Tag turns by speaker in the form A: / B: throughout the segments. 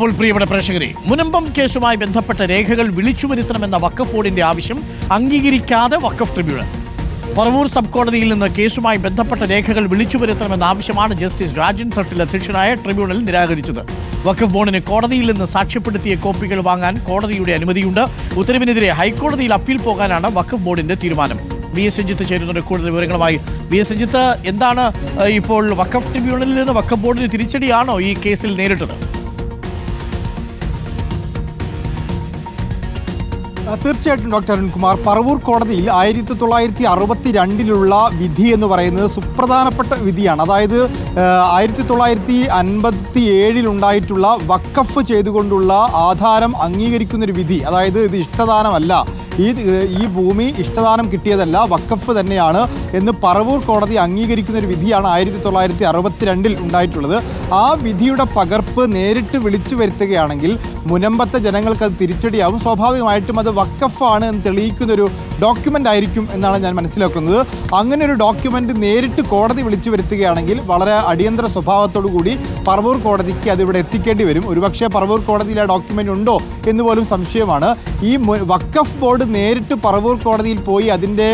A: അപ്പോൾ പ്രിയപ്പെട്ട പ്രേക്ഷകരെ മുനമ്പം കേസുമായി ബന്ധപ്പെട്ട രേഖകൾ വിളിച്ചു വരുത്തണമെന്ന വക്കഫ് ബോർഡിന്റെ ആവശ്യം അംഗീകരിക്കാതെ വക്കഫ് ട്രിബ്യൂണൽ. പറവൂർ സബ് കോടതിയിൽ നിന്ന് കേസുമായി ബന്ധപ്പെട്ട രേഖകൾ വിളിച്ചു വരുത്തണമെന്ന ആവശ്യമാണ് ജസ്റ്റിസ് രാജൻ തട്ടിൽ അധ്യക്ഷനായ ട്രിബ്യൂണൽ നിരാകരിച്ചത്. വക്കഫ് ബോർഡിന് കോടതിയിൽ നിന്ന് സാക്ഷ്യപ്പെടുത്തിയ കോപ്പികൾ വാങ്ങാൻ കോടതിയുടെ അനുമതിയുണ്ട്. ഉത്തരവിനെതിരെ ഹൈക്കോടതിയിൽ അപ്പീൽ പോകാനാണ് വക്കഫ് ബോർഡിന്റെ തീരുമാനം. വി എസ് സഞ്ജിത്ത് ചേരുന്നുണ്ട് കൂടുതൽ വിവരങ്ങളുമായി. വി എസ് സഞ്ജിത്ത് എന്താണ് ഇപ്പോൾ വക്കഫ് ട്രിബ്യൂണലിൽ നിന്ന് വക്കഫ് ബോർഡിന് തിരിച്ചടിയാണോ ഈ കേസിൽ നേരിട്ടത്?
B: തീർച്ചയായിട്ടും ഡോക്ടർ അരുൺകുമാർ. പറവൂർ കോടതിയിൽ ആയിരത്തി തൊള്ളായിരത്തി അറുപത്തി രണ്ടിലുള്ള വിധി എന്ന് പറയുന്നത് സുപ്രധാനപ്പെട്ട വിധിയാണ്. അതായത് ആയിരത്തി തൊള്ളായിരത്തി അൻപത്തി ഏഴിലുണ്ടായിട്ടുള്ള വക്കഫ് ചെയ്തുകൊണ്ടുള്ള ആധാരം അംഗീകരിക്കുന്നൊരു വിധി. അതായത് ഇത് ഇഷ്ടദാനമല്ല. ഈ ഈ ഭൂമി ഇഷ്ടദാനം കിട്ടിയതല്ല വക്കഫ് തന്നെയാണ് എന്ന് പറവൂർ കോടതി അംഗീകരിക്കുന്ന ഒരു വിധിയാണ് ആയിരത്തി തൊള്ളായിരത്തി അറുപത്തിരണ്ടിൽ ഉണ്ടായിട്ടുള്ളത്. ആ വിധിയുടെ പകർപ്പ് നേരിട്ട് വിളിച്ചു വരുത്തുകയാണെങ്കിൽ മുനമ്പത്തെ ജനങ്ങൾക്ക് അത് തിരിച്ചടിയാവും. സ്വാഭാവികമായിട്ടും അത് വക്കഫാണ് എന്ന് തെളിയിക്കുന്ന ഒരു ഡോക്യുമെന്റ് ആയിരിക്കും എന്നാണ് ഞാൻ മനസ്സിലാക്കുന്നത്. അങ്ങനെ ഒരു ഡോക്യുമെന്റ് നേരിട്ട് കോടതി വിളിച്ചു വരുത്തുകയാണെങ്കിൽ വളരെ അടിയന്തര സ്വഭാവത്തോടു കൂടി പറവൂർ കോടതിക്ക് അതിവിടെ എത്തിക്കേണ്ടി വരും. ഒരുപക്ഷെ പറവൂർ കോടതിയിൽ ആ ഡോക്യുമെന്റ് ഉണ്ടോ എന്ന് പോലും സംശയമാണ്. ഈ വക്കഫ് ബോർഡ് നേരിട്ട് പറവൂർ കോടതിയിൽ പോയി അതിന്റെ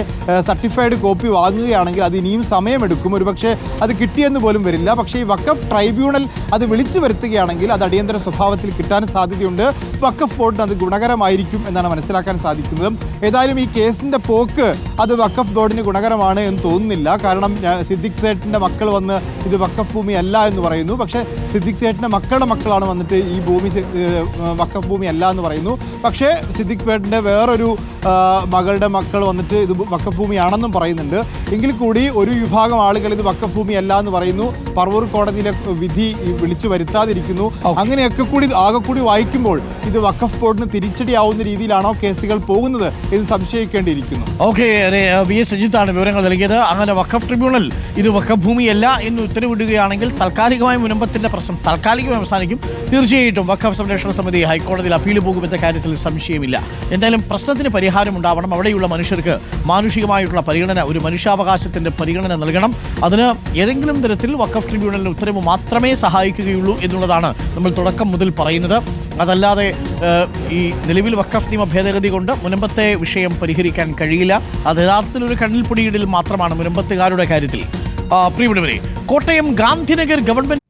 B: സർട്ടിഫൈഡ് കോപ്പി വാങ്ങുകയാണെങ്കിൽ അത് ഇനിയും സമയമെടുക്കും. ഒരുപക്ഷെ അത് കിട്ടിയെന്ന് പോലും വരില്ല. പക്ഷേ ഈ വക്കഫ് ട്രൈബ്യൂണൽ അത് വിളിച്ചു വരുത്തുകയാണെങ്കിൽ അത് അടിയന്തര സ്വഭാവത്തിൽ കിട്ടാൻ സാധ്യതയുണ്ട് വക്കഫ് ബോർഡിന് അത് ഗുണകരമായിരിക്കും എന്നാണ് മനസ്സിലാക്കാൻ സാധിക്കുന്നത്. ഏതായാലും ഈ കേസിന്റെ പോക്ക് അത് വക്കഫ് ബോർഡിന് ഗുണകരമാണ് എന്ന് തോന്നുന്നില്ല. കാരണം സിദ്ദിഖ് സേട്ടിന്റെ മക്കൾ വന്ന് ഇത് വക്കഫ് ഭൂമി അല്ല എന്ന് പറയുന്നു. പക്ഷേ സിദ്ദിഖ് സേട്ടിന്റെ മക്കളുടെ മക്കളാണ് വന്നിട്ട് ഈ ഭൂമി വക്കഫ് ഭൂമി അല്ല എന്ന് പറയുന്നു. പക്ഷേ സിദ്ദിഖ് സേട്ടിന്റെ വേറൊരു മകളുടെ മക്കൾ വന്നിട്ട് ഇത് വക്കഫ് ഭൂമിയാണെന്നും പറയുന്നുണ്ട്. എങ്കിൽ കൂടി ഒരു വിഭാഗം ആളുകൾ ഇത് വക്കഫ് ഭൂമി അല്ല എന്ന് പറയുന്നു. പറവൂർ കോടതിയിലെ വിധി വിളിച്ചു വരുത്താതിരിക്കുന്നു. അങ്ങനെയൊക്കെ കൂടി ആകെ കൂടി വായിക്കുമ്പോൾ ഇത് വക്കഫ് ബോർഡിന് തിരിച്ചടിയാവുന്ന രീതിയിലാണോ കേസുകൾ പോകുന്നത് എന്ന് സംശയിക്കേണ്ടിയിരിക്കുന്നു.
A: Okay V. എസ്. സജിത്താണ് വിവരങ്ങൾ നൽകിയത്. അങ്ങനെ വഖഫ് ട്രിബ്യൂണൽ ഇത് വഖഫ് ഭൂമിയല്ല എന്ന് ഉത്തരവിടുകയാണെങ്കിൽ താൽക്കാലികമായ മുനമ്പത്തിന്റെ പ്രശ്നം താൽക്കാലികമായി അവസാനിക്കും. തീർച്ചയായിട്ടും വഖഫ് സംരക്ഷണ സമിതി ഹൈക്കോടതിയിൽ അപ്പീൽ പോകുമെന്ന കാര്യത്തിൽ സംശയമില്ല. എന്തായാലും പ്രശ്നത്തിന് പരിഹാരം ഉണ്ടാവണം. അവിടെയുള്ള മനുഷ്യർക്ക് മാനുഷികമായിട്ടുള്ള പരിഗണന ഒരു മനുഷ്യാവകാശത്തിന്റെ പരിഗണന നൽകണം. അതിന് ഏതെങ്കിലും തരത്തിൽ വഖഫ് ട്രിബ്യൂണലിന്റെ ഉത്തരവ് മാത്രമേ സഹായിക്കുകയുള്ളൂ എന്നുള്ളതാണ് നമ്മൾ തുടക്കം മുതൽ പറയുന്നത്. അതല്ലാതെ ഈ നിലവിൽ വക്കഫ് നിയമ ഭേദഗതി കൊണ്ട് മുനമ്പത്തെ വിഷയം പരിഹരിക്കാൻ കഴിയില്ല. അത് യഥാർത്ഥത്തിൽ ഒരു കണ്ണിൽ പൊടിയിടൽ മാത്രമാണ് മുനമ്പത്തുകാരുടെ കാര്യത്തിൽ. പ്രിയപ്പെട്ടവരെ കോട്ടയം ഗാന്ധിനഗർ ഗവൺമെന്റ്